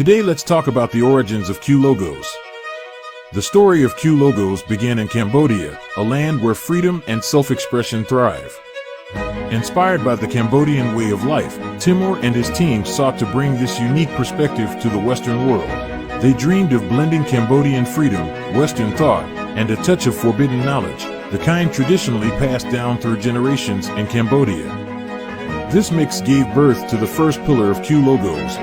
Today, let's talk about the origins of Q Logos. The story of Q Logos began in Cambodia, a land where freedom and self expression thrive. Inspired by the Cambodian way of life, Timur and his team sought to bring this unique perspective to the Western world. They dreamed of blending Cambodian freedom, Western thought, and a touch of forbidden knowledge, the kind traditionally passed down through generations in Cambodia. This mix gave birth to the first pillar of Q Logos,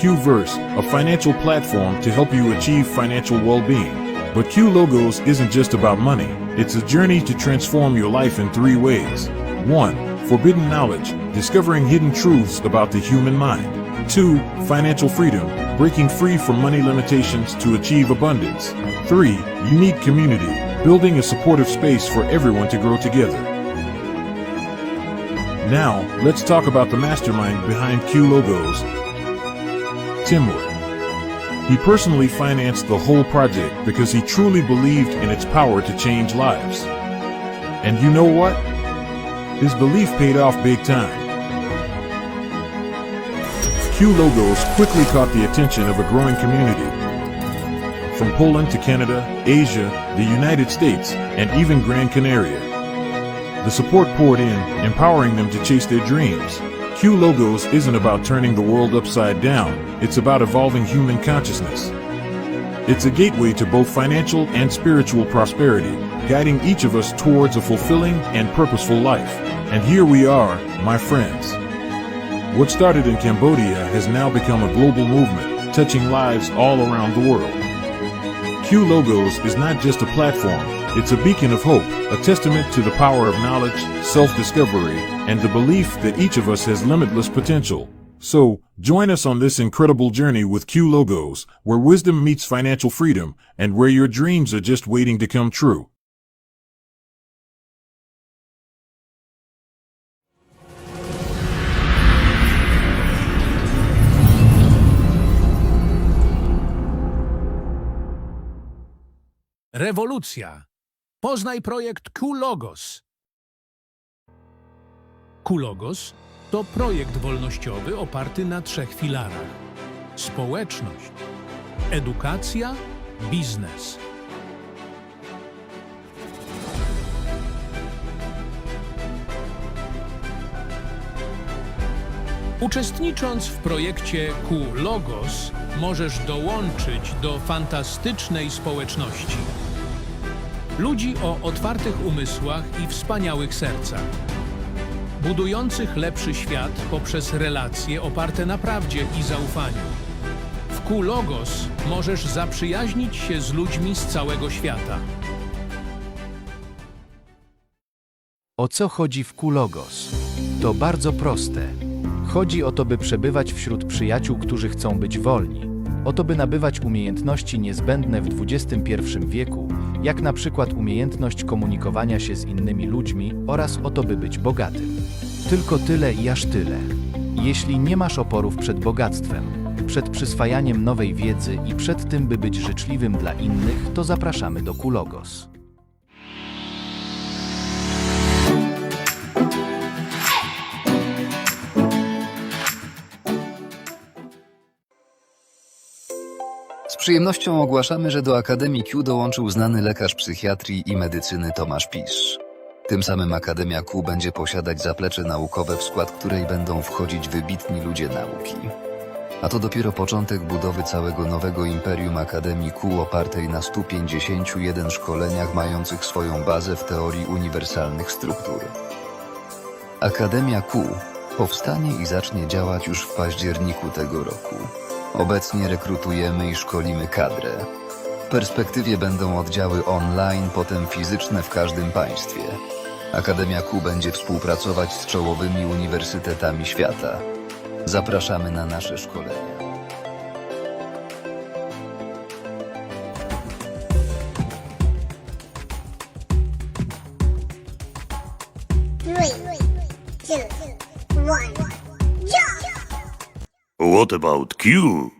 Qverse, a financial platform to help you achieve financial well-being. But Q Logos isn't just about money. It's a journey to transform your life in three ways. 1. Forbidden knowledge, discovering hidden truths about the human mind. 2. Financial freedom, breaking free from money limitations to achieve abundance. 3. Unique community, building a supportive space for everyone to grow together. Now, let's talk about the mastermind behind Q Logos, Timur. He personally financed the whole project because he truly believed in its power to change lives. And you know what? His belief paid off big time. Q Logos quickly caught the attention of a growing community. From Poland to Canada, Asia, the United States, and even Gran Canaria. The support poured in, empowering them to chase their dreams. Q Logos isn't about turning the world upside down, it's about evolving human consciousness. It's a gateway to both financial and spiritual prosperity, guiding each of us towards a fulfilling and purposeful life. And here we are, my friends. What started in Cambodia has now become a global movement, touching lives all around the world. Q Logos is not just a platform, it's a beacon of hope, a testament to the power of knowledge, self discovery, and the belief that each of us has limitless potential. So, join us on this incredible journey with Q Logos, where wisdom meets financial freedom, and where your dreams are just waiting to come true. Rewolucja. Poznaj projekt Q-Logos. Q-Logos to projekt wolnościowy oparty na trzech filarach. Społeczność, edukacja, biznes. Uczestnicząc w projekcie Q-Logos możesz dołączyć do fantastycznej społeczności. Ludzi o otwartych umysłach i wspaniałych sercach. Budujących lepszy świat poprzez relacje oparte na prawdzie i zaufaniu. W Q-Logos możesz zaprzyjaźnić się z ludźmi z całego świata. O co chodzi w Kulogos? To bardzo proste. Chodzi o to, by przebywać wśród przyjaciół, którzy chcą być wolni. O to, by nabywać umiejętności niezbędne w XXI wieku, jak na przykład umiejętność komunikowania się z innymi ludźmi oraz o to, by być bogatym. Tylko tyle i aż tyle. Jeśli nie masz oporów przed bogactwem, przed przyswajaniem nowej wiedzy i przed tym, by być życzliwym dla innych, to zapraszamy do Kulogos. Przyjemnością ogłaszamy, że do Akademii Q dołączył znany lekarz psychiatrii i medycyny Tomasz Pisz. Tym samym Akademia Q będzie posiadać zaplecze naukowe, w skład której będą wchodzić wybitni ludzie nauki. A to dopiero początek budowy całego nowego imperium Akademii Q opartej na 151 szkoleniach mających swoją bazę w teorii uniwersalnych struktur. Akademia Q powstanie i zacznie działać już w październiku tego roku. Obecnie rekrutujemy i szkolimy kadrę. W perspektywie będą oddziały online, potem fizyczne w każdym państwie. Akademia Q będzie współpracować z czołowymi uniwersytetami świata. Zapraszamy na nasze szkolenia. What about Q?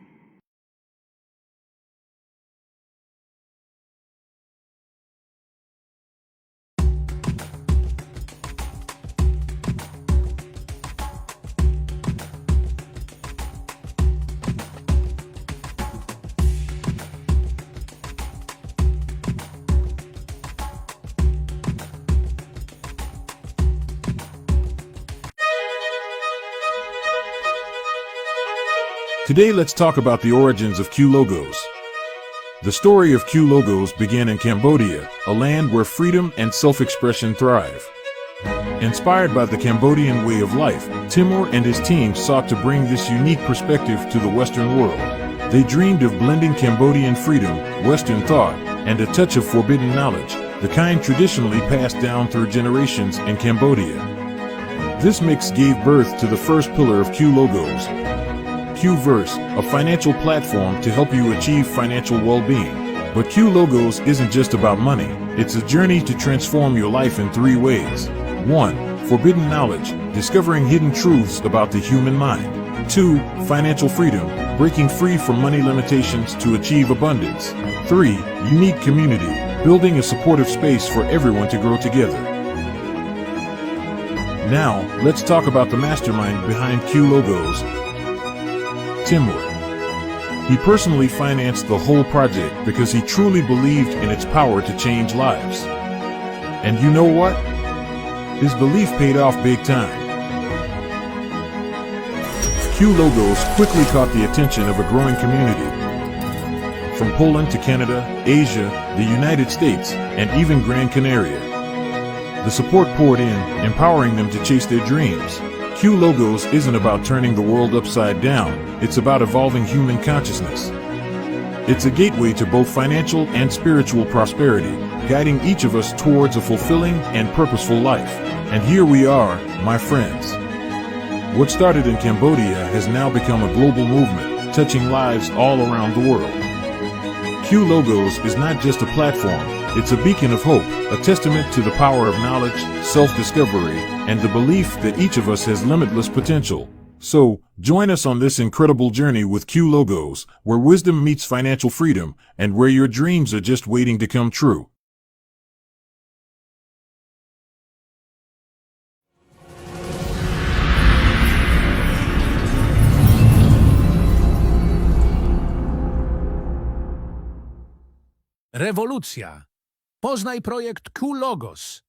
Today, let's talk about the origins of Q Logos. The story of Q Logos began in Cambodia, a land where freedom and self expression thrive. Inspired by the Cambodian way of life, Timur and his team sought to bring this unique perspective to the Western world. They dreamed of blending Cambodian freedom, Western thought, and a touch of forbidden knowledge, the kind traditionally passed down through generations in Cambodia. This mix gave birth to the first pillar of Q Logos, Qverse, a financial platform to help you achieve financial well-being. But Q Logos isn't just about money. It's a journey to transform your life in three ways. 1. Forbidden knowledge, discovering hidden truths about the human mind. 2. Financial freedom, breaking free from money limitations to achieve abundance. 3. Unique community, building a supportive space for everyone to grow together. Now, let's talk about the mastermind behind Q Logos, Timur. He personally financed the whole project because he truly believed in its power to change lives. And you know what? His belief paid off big time. Q Logos quickly caught the attention of a growing community. From Poland to Canada, Asia, the United States, and even Gran Canaria. The support poured in, empowering them to chase their dreams. Q Logos isn't about turning the world upside down, it's about evolving human consciousness. It's a gateway to both financial and spiritual prosperity, guiding each of us towards a fulfilling and purposeful life. And here we are, my friends. What started in Cambodia has now become a global movement, touching lives all around the world. Q Logos is not just a platform, it's a beacon of hope, a testament to the power of knowledge, self discovery, and the belief that each of us has limitless potential. So, join us on this incredible journey with Q Logos, where wisdom meets financial freedom, and where your dreams are just waiting to come true. Rewolucja. Poznaj projekt Q-Logos.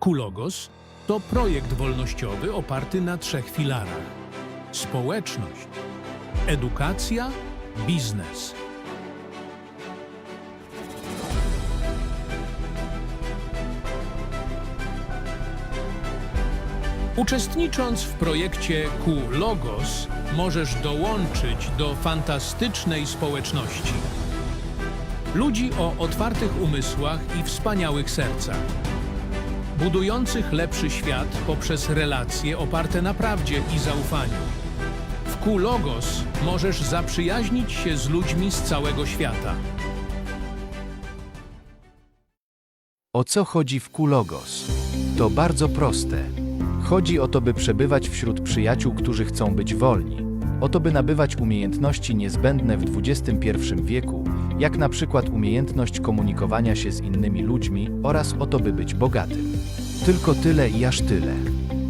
Q-Logos to projekt wolnościowy oparty na trzech filarach. Społeczność, edukacja, biznes. Uczestnicząc w projekcie Q-Logos, możesz dołączyć do fantastycznej społeczności. Ludzi o otwartych umysłach i wspaniałych sercach. Budujących lepszy świat poprzez relacje oparte na prawdzie i zaufaniu. W Q-Logos możesz zaprzyjaźnić się z ludźmi z całego świata. O co chodzi w Kulogos? To bardzo proste. Chodzi o to, by przebywać wśród przyjaciół, którzy chcą być wolni. O to, by nabywać umiejętności niezbędne w XXI wieku, jak na przykład umiejętność komunikowania się z innymi ludźmi oraz o to, by być bogatym. Tylko tyle i aż tyle.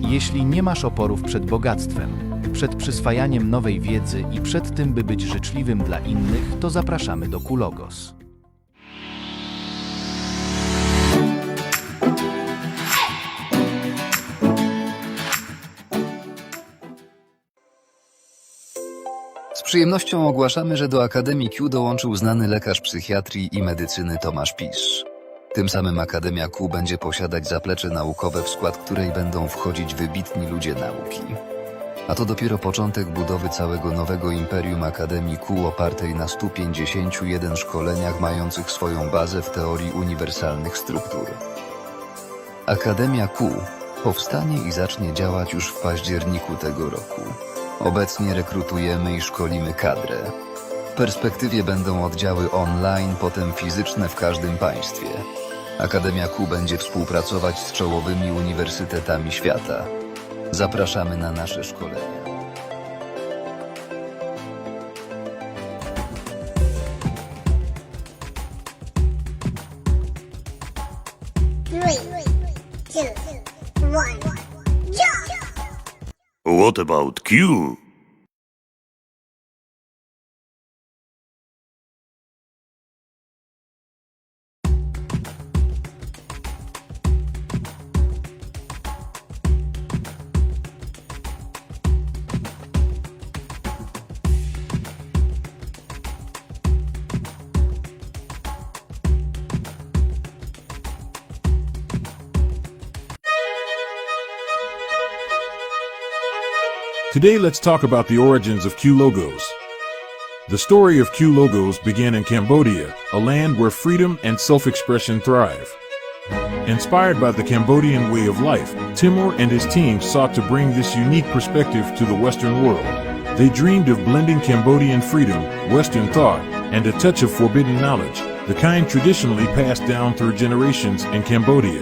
Jeśli nie masz oporów przed bogactwem, przed przyswajaniem nowej wiedzy i przed tym, by być życzliwym dla innych, to zapraszamy do Kulogos. Z przyjemnością ogłaszamy, że do Akademii Q dołączył znany lekarz psychiatrii i medycyny Tomasz Pisz. Tym samym Akademia Q będzie posiadać zaplecze naukowe, w skład której będą wchodzić wybitni ludzie nauki. A to dopiero początek budowy całego nowego imperium Akademii Q opartej na 151 szkoleniach mających swoją bazę w teorii uniwersalnych struktur. Akademia Q powstanie i zacznie działać już w październiku tego roku. Obecnie rekrutujemy i szkolimy kadrę. W perspektywie będą oddziały online, potem fizyczne w każdym państwie. Akademia Q będzie współpracować z czołowymi uniwersytetami świata. Zapraszamy na nasze szkolenia. What about Q? Today, let's talk about the origins of Q Logos. The story of Q Logos began in Cambodia, a land where freedom and self expression thrive. Inspired by the Cambodian way of life, Timur and his team sought to bring this unique perspective to the Western world. They dreamed of blending Cambodian freedom, Western thought, and a touch of forbidden knowledge, the kind traditionally passed down through generations in Cambodia.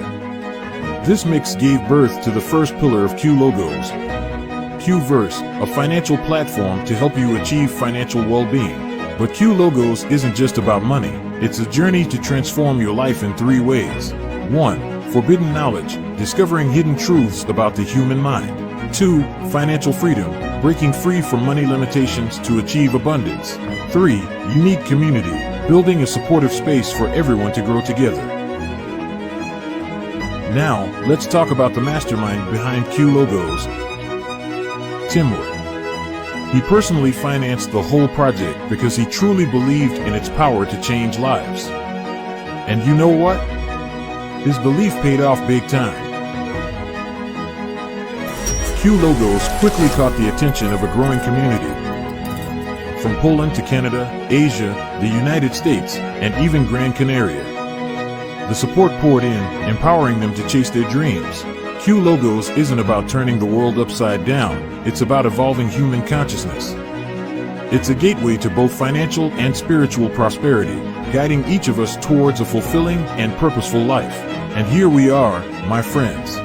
This mix gave birth to the first pillar of Q Logos, Qverse, a financial platform to help you achieve financial well-being. But Q Logos isn't just about money. It's a journey to transform your life in three ways. 1. Forbidden knowledge, discovering hidden truths about the human mind. 2. Financial freedom, breaking free from money limitations to achieve abundance. 3. Unique community, building a supportive space for everyone to grow together. Now, let's talk about the mastermind behind Q Logos, Timur. He personally financed the whole project because he truly believed in its power to change lives. And you know what? His belief paid off big time. Q Logos quickly caught the attention of a growing community. From Poland to Canada, Asia, the United States, and even Gran Canaria. The support poured in, empowering them to chase their dreams. Q Logos isn't about turning the world upside down, it's about evolving human consciousness. It's a gateway to both financial and spiritual prosperity, guiding each of us towards a fulfilling and purposeful life. And here we are, my friends.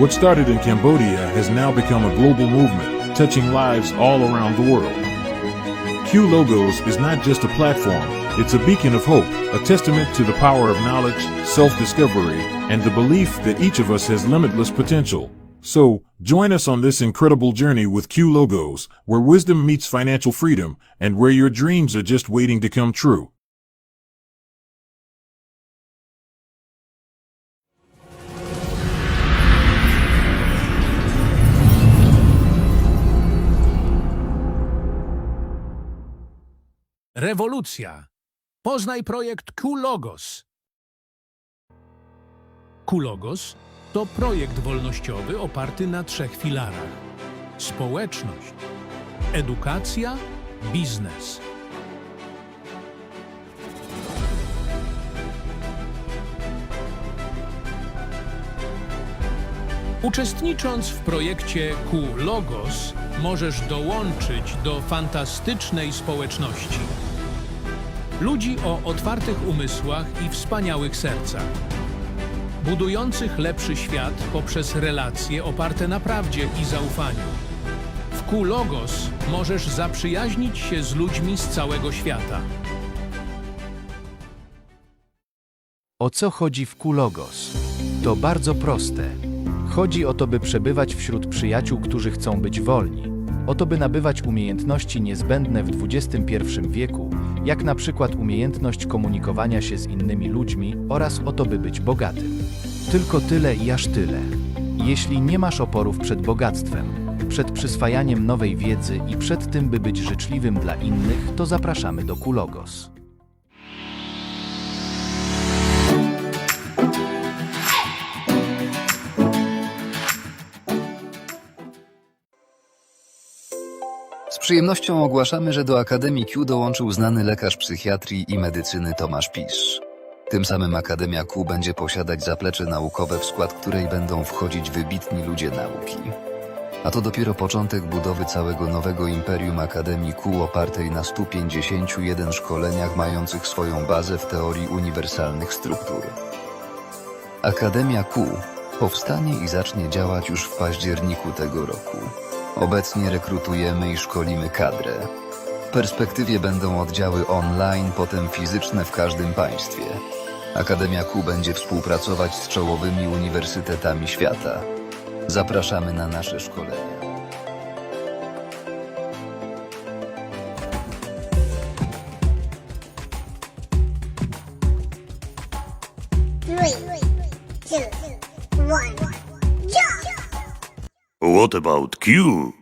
What started in Cambodia has now become a global movement, touching lives all around the world. Q Logos is not just a platform, it's a beacon of hope, a testament to the power of knowledge, self discovery, and the belief that each of us has limitless potential. So, join us on this incredible journey with Q Logos, where wisdom meets financial freedom, and where your dreams are just waiting to come true. Rewolucja. Poznaj projekt Q-Logos. Q-Logos to projekt wolnościowy oparty na trzech filarach. Społeczność, edukacja, biznes. Uczestnicząc w projekcie Q-Logos, możesz dołączyć do fantastycznej społeczności. Ludzi o otwartych umysłach i wspaniałych sercach. Budujących lepszy świat poprzez relacje oparte na prawdzie i zaufaniu. W Q-Logos możesz zaprzyjaźnić się z ludźmi z całego świata. O co chodzi w Kulogos? To bardzo proste. Chodzi o to, by przebywać wśród przyjaciół, którzy chcą być wolni. O to, by nabywać umiejętności niezbędne w XXI wieku, jak na przykład umiejętność komunikowania się z innymi ludźmi oraz o to, by być bogatym. Tylko tyle i aż tyle. Jeśli nie masz oporów przed bogactwem, przed przyswajaniem nowej wiedzy i przed tym, by być życzliwym dla innych, to zapraszamy do Kulogos. Przyjemnością ogłaszamy, że do Akademii Q dołączył znany lekarz psychiatrii i medycyny Tomasz Pisz. Tym samym Akademia Q będzie posiadać zaplecze naukowe, w skład której będą wchodzić wybitni ludzie nauki. A to dopiero początek budowy całego nowego imperium Akademii Q opartej na 151 szkoleniach mających swoją bazę w teorii uniwersalnych struktur. Akademia Q powstanie i zacznie działać już w październiku tego roku. Obecnie rekrutujemy i szkolimy kadrę. W perspektywie będą oddziały online, potem fizyczne w każdym państwie. Akademia Q będzie współpracować z czołowymi uniwersytetami świata. Zapraszamy na nasze szkolenia. About Q?